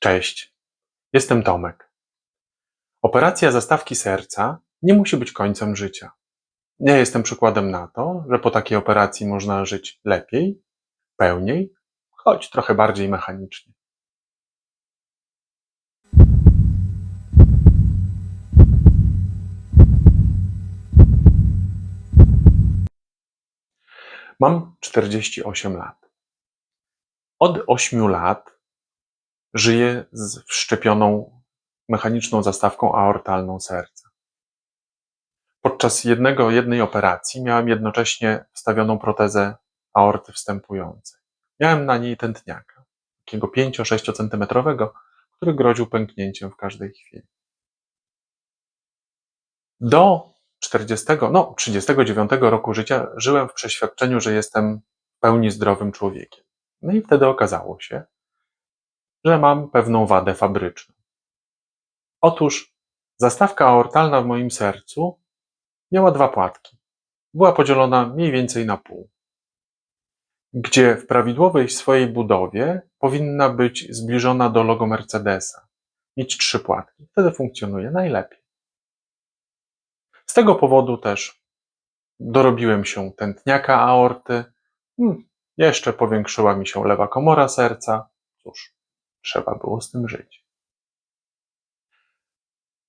Cześć, jestem Tomek. Operacja zastawki serca nie musi być końcem życia. Nie jestem przykładem na to, że po takiej operacji można żyć lepiej, pełniej, choć trochę bardziej mechanicznie. Mam 48 lat. Od 8 lat żyję z wszczepioną mechaniczną zastawką aortalną serca. Podczas jednego, jednej operacji miałem jednocześnie wstawioną protezę aorty wstępującej. Miałem na niej tętniaka, takiego 5-6 centymetrowego, który groził pęknięciem w każdej chwili. Do 40, no 39 roku życia żyłem w przeświadczeniu, że jestem w pełni zdrowym człowiekiem. No i wtedy okazało się, że mam pewną wadę fabryczną. Otóż zastawka aortalna w moim sercu miała dwa płatki. Była podzielona mniej więcej na pół. Gdzie w prawidłowej swojej budowie powinna być zbliżona do logo Mercedesa. Mieć trzy płatki. Wtedy funkcjonuje najlepiej. Z tego powodu też dorobiłem się tętniaka aorty. Hmm, jeszcze powiększyła mi się lewa komora serca. Cóż, trzeba było z tym żyć.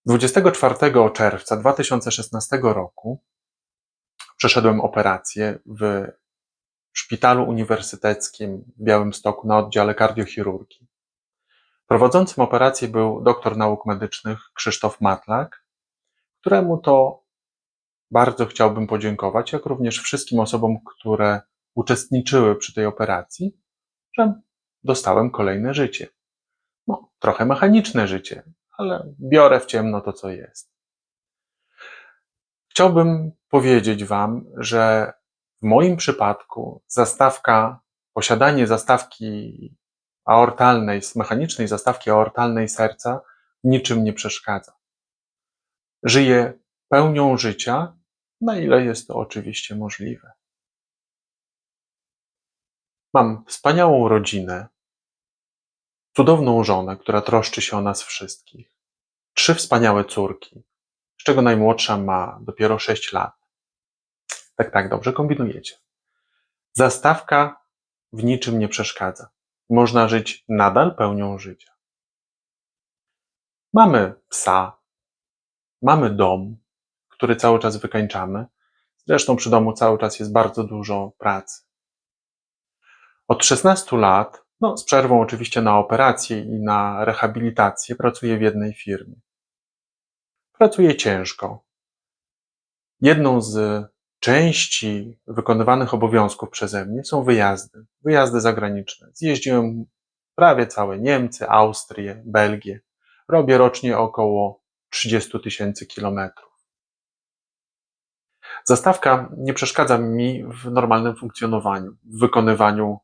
24 czerwca 2016 roku przeszedłem operację w szpitalu uniwersyteckim w Białymstoku na oddziale kardiochirurgii. Prowadzącym operację był doktor nauk medycznych Krzysztof Matlak, któremu to bardzo chciałbym podziękować, jak również wszystkim osobom, które uczestniczyły przy tej operacji, że dostałem kolejne życie. No, trochę mechaniczne życie, ale biorę w ciemno to, co jest. Chciałbym powiedzieć Wam, że w moim przypadku zastawka, posiadanie zastawki aortalnej, mechanicznej zastawki aortalnej serca niczym nie przeszkadza. Żyję pełnią życia, na ile jest to oczywiście możliwe. Mam wspaniałą rodzinę, cudowną żonę, która troszczy się o nas wszystkich, trzy wspaniałe córki, z czego najmłodsza ma dopiero sześć lat. Tak, tak, dobrze kombinujecie. Zastawka w niczym nie przeszkadza. Można żyć nadal pełnią życia. Mamy psa, mamy dom, który cały czas wykańczamy. Zresztą przy domu cały czas jest bardzo dużo pracy. Od 16 lat, no z przerwą oczywiście na operację i na rehabilitację, pracuję w jednej firmie. Pracuję ciężko. Jedną z części wykonywanych obowiązków przeze mnie są wyjazdy, wyjazdy zagraniczne. Zjeździłem prawie całe Niemcy, Austrię, Belgię. Robię rocznie około 30 tysięcy kilometrów. Zastawka nie przeszkadza mi w normalnym funkcjonowaniu, w wykonywaniu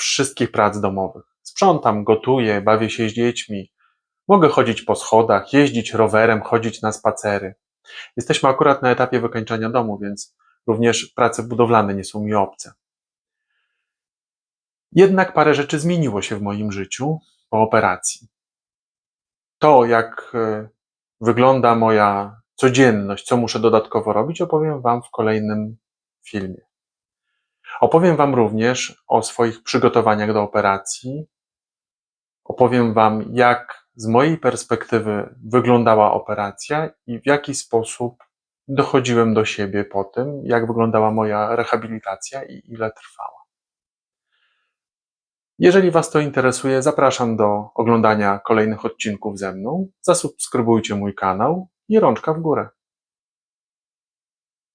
wszystkich prac domowych. Sprzątam, gotuję, bawię się z dziećmi. Mogę chodzić po schodach, jeździć rowerem, chodzić na spacery. Jesteśmy akurat na etapie wykańczania domu, więc również prace budowlane nie są mi obce. Jednak parę rzeczy zmieniło się w moim życiu po operacji. To, jak e, wygląda moja codzienność, co muszę dodatkowo robić, opowiem Wam w kolejnym filmie. Opowiem Wam również o swoich przygotowaniach do operacji. Opowiem Wam, jak z mojej perspektywy wyglądała operacja i w jaki sposób dochodziłem do siebie po tym, jak wyglądała moja rehabilitacja i ile trwała. Jeżeli Was to interesuje, zapraszam do oglądania kolejnych odcinków ze mną. Zasubskrybujcie mój kanał i rączka w górę.